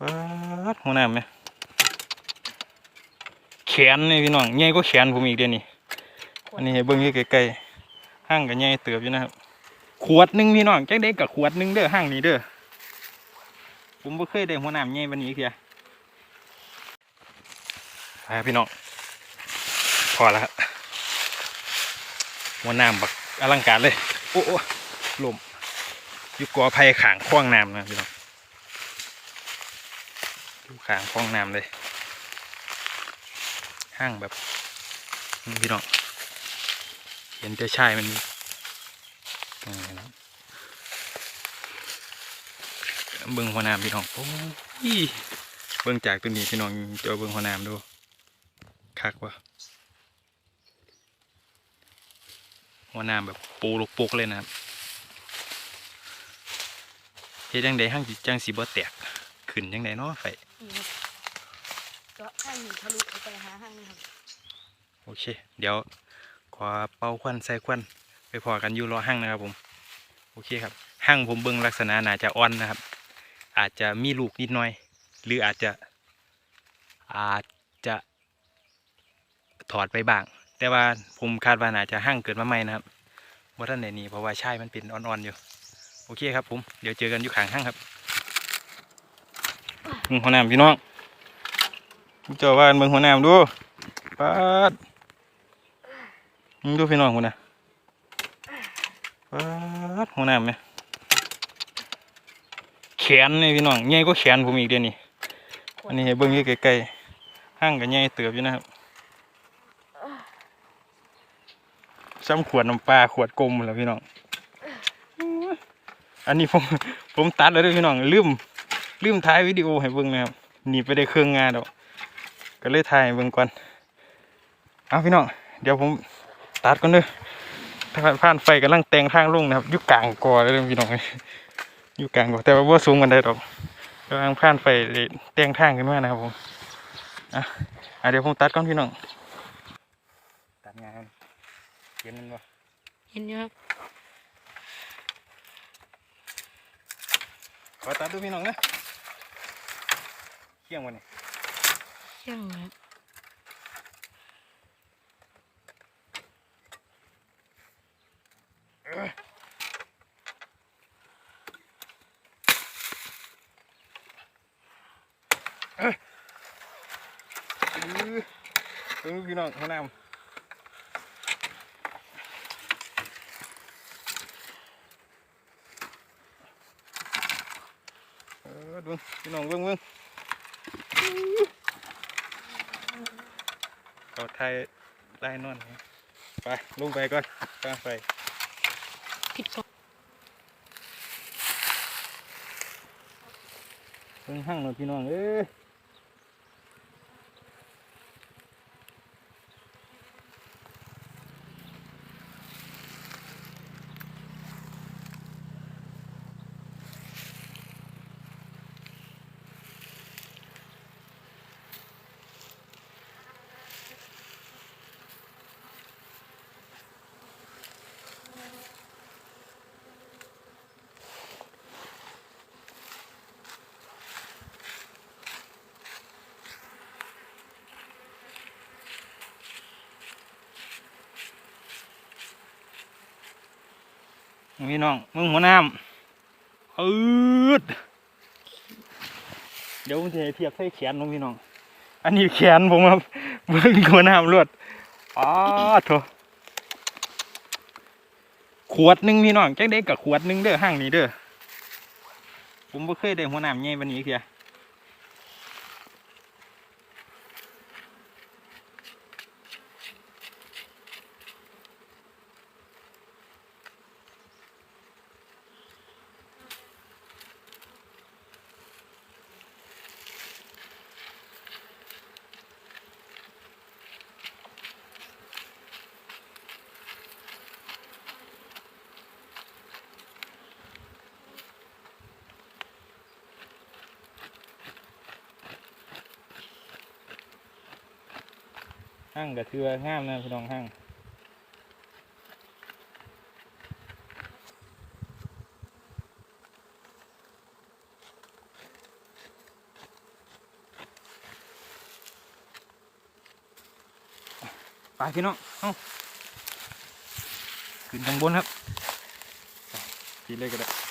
ปัดหัวหน้าไหมแขนนี่พี่น้องใหญ่ก็แขนผมอีกเดี๋ยวนี้อันนี้ให้เบิ่งยู่ใกล้ๆห้างก็ใหญ่เติบอยู่นะครับ ขวดหนึ่งพี่น้องแจักได้กับขวดหนึ่งเด้อห้างนี้เด้อผมบ่เคยได้หัวหน้าใหญ่วันนี้เพียไปครับพี่น้องพอแล้วครับหัวหน้าบักอลังการเลย โอ้โอ้ลมยู่กอไผ่ขางคว้างน้ำนะพี่น้อง อยู่ขางคว้างน้ำเลยห้างแบบพี่น้องเห็นแต่ชายมันเบิ้งหัวน้ำพี่น้องโอ้ยเบิ้งจากตัวนี้พี่น้องจะเอเบิ้งหัวน้ำดูคักวะหัวน้ำแบบปูลูกปุกเลยนะครับเฮ็ดจังไดห้างจิจังสีบ่แตกขึ้นจังไดเนาะไฟ นี่ครับก็ห้างหนึ่งทะลุไปหาห้างนึงครับโอเค เดี๋ยวขอเป่าควันใส่ควันไปพอกันอยู่รอห้างนะครับผม โอเคครับห้างผมเบิ่งลักษณะน่าจะอ่อนนะครับ อาจจะมีลูกนิดหน่อย หรืออาจจะอาจจะถอดไปบ้าง แต่ว่าผมคาดว่าน่าจะห้างเกิดมาใหม่นะครับว่าท่านไหนนี่เพราะว่าใช่มันเป็นอ่อนๆอยู่ โอเคครับผม เดี๋ยวเจอกันอยู่ขางห้างครับ มึงหัวหน้าพี่น้องเจ้าว่าเมืองหัวหน้าดูปาดมึงดูพี่น้องคุณนะปาดหัวหน้าไหมแขนนี่พี่น้องใหญ่ก็แขนผมอีกเดี๋ยวนี้อันนี้ให้เบิ่งยู่ใกล้ๆห้างก็ใหญ่เติบอยู่นะครับซ้ำขวดน้ำปลาขวดกลมแล้วพี่น้อง อันนี้ผมผมตัดแล้วด้วยพี่น้องลืม ลืมถ่ายวิดีโอให้เบิ่งนะครับหนีไปได้เครื่องงานแล้วก็เลยถ่ายให้เบิ่งก่อนเอาพี่น้องเดี๋ยวผมตัดก่อนเด้อทางผ่านไฟกำลังแต่งทางลงนะครับอยู่กลางกอเลยเด้อพี่น้องอยู่กลางกอแต่ว่าบ่สูงกันได้ดอกกำลังผ่านไฟเลยแต่งทางขึ้นมานะครับผมอะอะเดี๋ยวผมตัดก่อนพี่น้องตัดงานเห็นมันบ่เห็นอยู่ครับขอตัดดูพี่น้องนะ เที่ยงวันนี้เชี่ยงครับอื้อเบิ่งพี่น้องห้องน้ำเออดูพี่น้องเบิ่งเบิ่ง เอาไทยไล่นอนนไปลงไปก่อนกลางไฟผิดกฎเพิ่งหั่งเลยพี่น้องเอ้ย พี่น้องมึงหัวน้ำอืดเดี๋ยวผมจะให้เทียบใส่แขนของพี่น้อง อันนี้แขนผมครับเบิ่งหัวน้ำรวดอ๋อโถขวดหนึ่งพี่น้องจักได้กับขวดหนึ่งเด้อห้างนี้เด้อผมบ่เคยได้หัวน้ำใหญ่วันนี้เพีย ห้างกระเทืองามนะพี่น้องห้างไปพี่น้องเอ้าขึ้นข้างบนครับทีเลยก็ได้